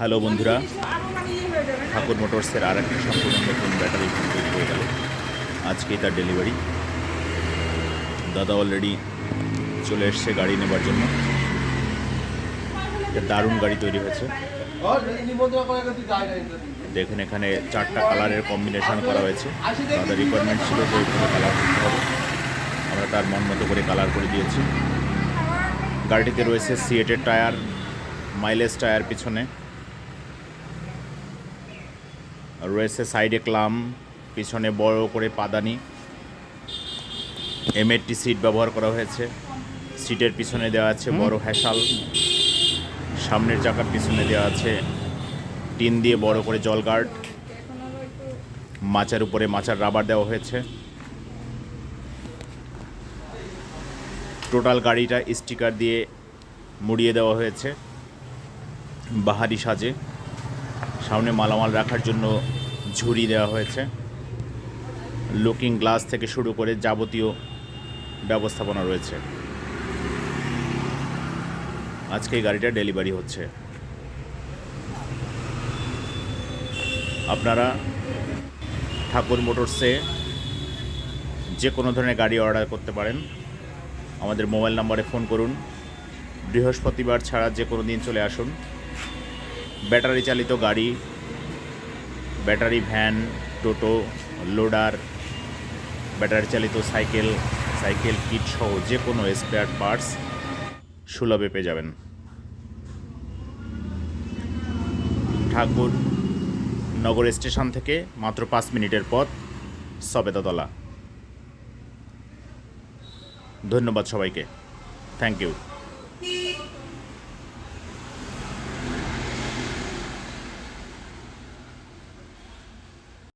Hello বন্ধুরা, ঠাকুর মোটরসের আর একটা সম্পূর্ণ নতুন ব্যাটারি ফোন তৈরি হয়ে গেল। আজকেই তার ডেলিভারি। দাদা অলরেডি চলে এসছে গাড়ি নেবার জন্য। একটা দারুণ গাড়ি তৈরি হয়েছে। দেখুন এখানে চারটা কালারের কম্বিনেশন করা হয়েছে। দাদার রিকোয়ারমেন্ট ছিল যে কালার করতে হবে। আমরা তার মন মতো করে কালার করে দিয়েছি। গাড়িটিতে রয়েছে সিএটের টায়ার মাইলেজ টায়ার পিছনে। রয়েছে সাইডে ক্লাম পিছনে বড় করে পাদানি। এমএটি সিট ব্যবহার করা হয়েছে। সিটের পিছনে দেওয়া আছে বড় হ্যাসাল। সামনের চাকার পিছনে দেওয়া আছে টিন দিয়ে বড় করে জল গার্ড। মাচার উপরে মাচার রাবার দেওয়া হয়েছে। টোটাল গাড়িটা স্টিকার দিয়ে মুড়িয়ে দেওয়া হয়েছে। বাহারি সাজে। সামনে মালামাল রাখার জন্য ঝুড়ি দেওয়া হয়েছে। লুকিং গ্লাস থেকে শুরু করে যাবতীয় ব্যবস্থাপনা রয়েছে। আজকে এই গাড়িটা ডেলিভারি হচ্ছে। আপনারা ঠাকুর মোটরসে যে কোনো ধরনের গাড়ি অর্ডার করতে পারেন। আমাদের মোবাইল নাম্বারে ফোন করুন। বৃহস্পতিবার ছাড়া যে কোনো দিন চলে আসুন। ব্যাটারি চালিত গাড়ি, ব্যাটারি ভ্যান, টোটো, লোডার, ব্যাটারি চালিত সাইকেল সাইকেল কিট সহ যে কোনো স্পেয়ার পার্টস সুলভে পেয়ে যাবেন। ঠাকুর নগর স্টেশন থেকে মাত্র পাঁচ মিনিটের পথ, সবেদাতলা। ধন্যবাদ সবাইকে। Thank you